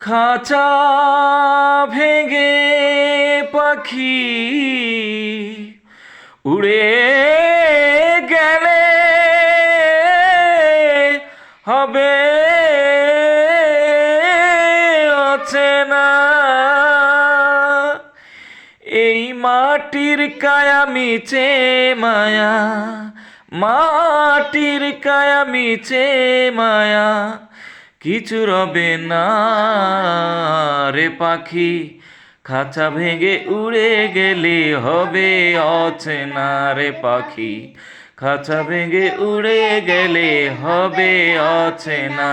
খাঁচা ভেঙে পাখি উড়ে গেলে হবে অচেনা। এই মাটির কায়া মিছে মায়া, মাটির কায়া মিছে মায়া। কিছু রবে না। রে পাখি, খাঁচা ভেঙে উড়ে গেলে হবে অচেনা রে পাখি। খাঁচা ভেঙে উড়ে গেলে হবে অচেনা।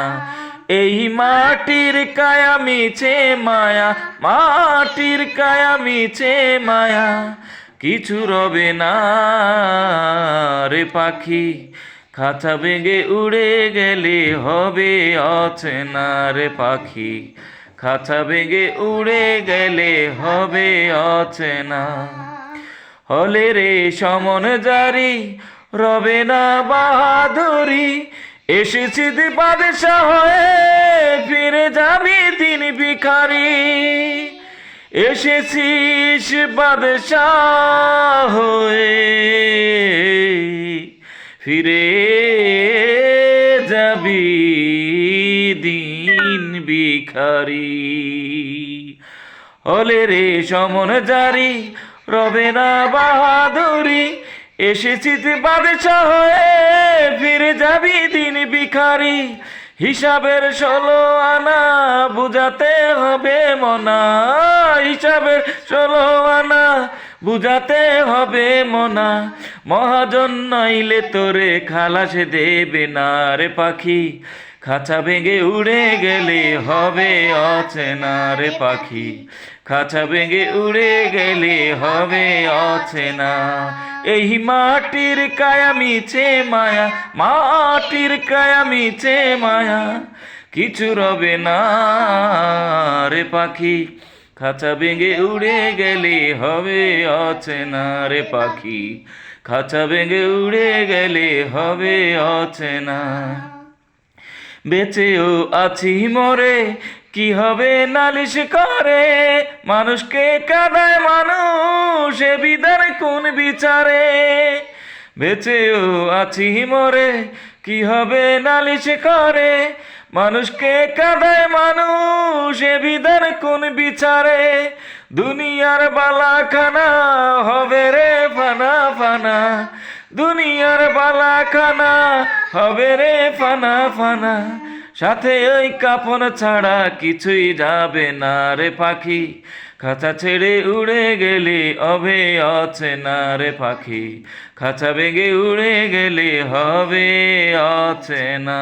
এই মাটির কায়া মিছে মায়া, মাটির কায়া মিছে মায়া। কিছু রবে না রে পাখি খাঁচা ভেঙে উড়ে গেলে হবে অচেনা রে পাখি। খাঁচা ভেঙে উড়ে গেলে হবে অচেনা। হলে রে সমন জারি, রবে না বাহাদুরি। এসেছি বাদশাহ হয়ে, ফিরে যাবি দিন ভিখারি। এসেছিস বাদশাহ হয়ে। ফিরে যাবি দিন ভিখারি। হলে রে সমন জারি, রবে না বাহাদুরি, এসেছি হয়ে ফিরে যাবি দিন ভিখারি। হিসাবের ষোলো আনা বুঝাতে হবে মনা, হিসাবের ষোলো আনা বুঝাতে হবে মনা, মহাজন নইলে তোরে খালাসে দেবে না রে পাখি। খাঁচা ভেঙে উড়ে গেলে হবে অচেনা রে পাখি। খাঁচা ভেঙে উড়ে গেলে হবে অচেনা। এই মাটির কায়া মিছে মায়া, মাটির কায়া মিছে মায়া, কিছু রবে না রে পাখি। খাঁচা ভেঙে উড়ে গেলে হবে অচেনা রে পাখি। খাঁচা ভেঙে উড়ে গেলে হবে অচেনা। বেঁচেও আছি মরে, কি হবে নালিশ করে? মানুষকে কাদায় মানুষ বিধান কোন বিচারে? বেঁচেও আছি মরে, কি হবে নালিশ করে? মানুষকে কাদায় মানুষ, এ বিধান কোন বিচারে? দুনিয়ার বালাখানা হবে রে ফানা ফানা। দুনিয়ার বালাখানা হবে রে ফানা ফানা। সাথে ওই কাপন ছাড়া কিছুই যাবে না রে পাখি। খাঁচা ছেড়ে উড়ে গেলে হবে অচেনা রে পাখি। খাঁচা ভেঙে উড়ে গেলে হবে অচেনা।